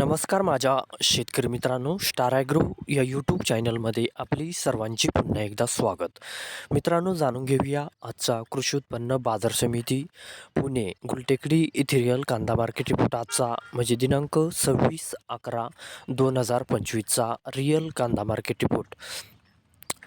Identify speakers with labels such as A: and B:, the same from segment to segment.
A: नमस्कार माझ्या शेतकरी मित्रांनो स्टार ॲग्रो या यूट्यूब चॅनलमध्ये आपली सर्वांची पुन्हा एकदा स्वागत. मित्रांनो जाणून घेऊया आजचा कृषी उत्पन्न बाजार समिती पुणे गुलटेकडी इथिरियल कांदा मार्केट रिपोर्ट आजचा म्हणजे दिनांक सव्वीस अकरा दोन हजार पंचवीसचा रिअल कांदा मार्केट रिपोर्ट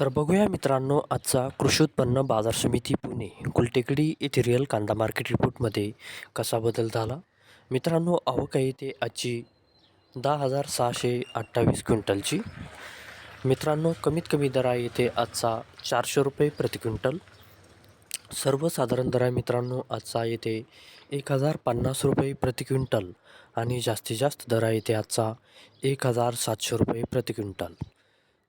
A: तर बघूया मित्रांनो आजचा कृषी उत्पन्न बाजार समिती पुणे कुलटेकडी येथे रिअल कांदा मार्केट रिपोर्टमध्ये कसा बदल झाला? मित्रांनो आवक आहे ते आजची दहा हजार सहाशे अठ्ठावीस क्विंटलची. मित्रांनो कमीत कमी दर आहे येथे आजचा चारशे रुपये प्रति क्विंटल. सर्वसाधारण दर आहे मित्रांनो आजचा येथे एक हजार पन्नास रुपये प्रति क्विंटल आणि जास्तीत जास्त दर आहे येथे आजचा एक हजार सातशे रुपये प्रति क्विंटल.